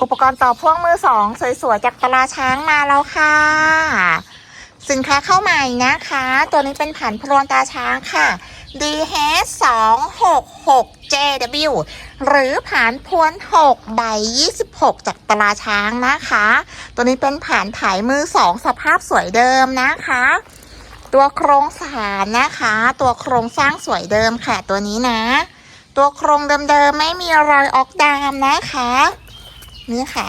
อุปกรณ์ต่อพ่วงมือสองสวยๆจากตลาช้างมาแล้วค่ะ สินค้าเข้าใหม่นะคะ ตัวนี้เป็นผันพรวนตาช้างค่ะ DH 2 6 6 JW หรือผ่านพวน6ใบ 26 จากตลาช้างนะคะ ตัวนี้เป็นผ่านถ่ายมือ2สภาพสวยเดิมนะคะ ตัวโครงสารนะคะ ตัวโครงสร้างสวยเดิมค่ะตัวนี้นะ ตัวโครงเดิมๆไม่มีรอยออกดามนะคะ นี่ค่ะ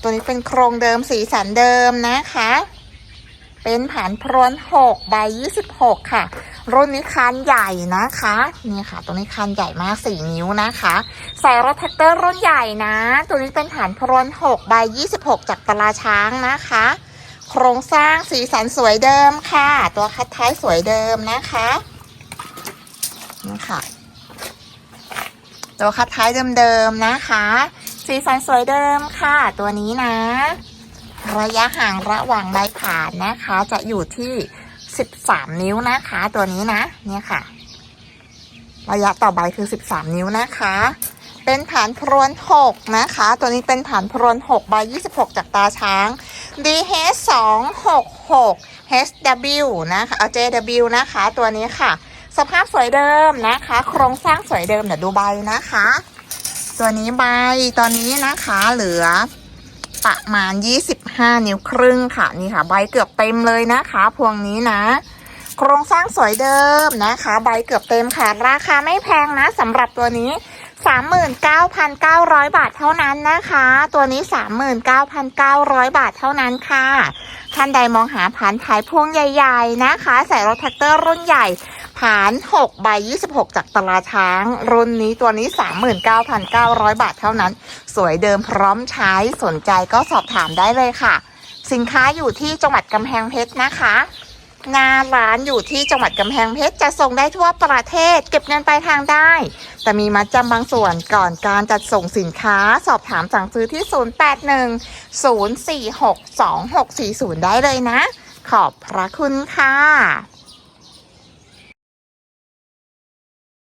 ตัวนี้เป็นโครงเดิมสีสันเดิมนะคะ เป็นผ่านพรวน6ใบ26 ค่ะ รุ่นนี้คันใหญ่นะคะ นี่ค่ะ ตัวนี้คันใหญ่มาก 4 นิ้วนะคะใส่รถแท็กเตอร์รุ่นใหญ่นะ ตัวนี้เป็นผ่านพรวน6ใบ26 จากตลาช้างนะคะ โครงสร้างสีสันสวยเดิมค่ะ ตัวคัดท้ายสวยเดิมนะคะนี่ค่ะตัวคัดท้ายเดิมๆนะคะ สีสันสวยเดิมค่ะ ตัวนี้นะ ระยะห่างระหว่างใบผ่านนะคะ จะอยู่ที่ 13 นิ้วนะคะ ตัวนี้นะ เนี่ยค่ะ ระยะต่อใบคือ 13 นิ้วนะคะ เป็นฐานพรวน 6 นะคะ ตัวนี้เป็นฐานพรวน 6 ใบ 26 จากตาช้าง DH 2 6 6 HW นะคะเอา JW นะคะ ตัวนี้ค่ะ สภาพสวยเดิมนะคะ โครงสร้างสวยเดิมเดี๋ยวดูใบนะคะ ตัวนี้ใบตอนนี้นะคะเหลือประมาณ 25 นิ้วครึ่งค่ะนี่ค่ะ ใบเกือบเต็มเลยนะคะ พวงนี้นะ โครงสร้างสวยเดิมนะคะ ใบเกือบเต็มค่ะ ราคาไม่แพงนะสำหรับตัวนี้ 39,900 บาทเท่านั้นนะคะ ตัวนี้ 39,900 บาทเท่านั้นค่ะ ท่านใดมองหาผ่านขายพวงใหญ่ ๆ นะคะ ใส่รถแท็กเตอร์รุ่นใหญ่ ผาน6ใบ26 จากตลาช้าง รุ่นนี้ตัวนี้ 39,900 บาทเท่านั้น สวยเดิมพร้อมใช้สนใจก็สอบถามได้เลยค่ะ สินค้าอยู่ที่จังหวัดกำแพงเพชรนะคะหนาร้านอยู่ที่จังหวัดกำแพงเพชรจะส่งได้ทั่วประเทศ เก็บเงินปลายทางได้ แต่มีมัดจำบางส่วนก่อนการจัดส่งสินค้าสอบถามสั่งซื้อที่ 081 046 2640 ได้เลยนะ ขอบพระคุณค่ะ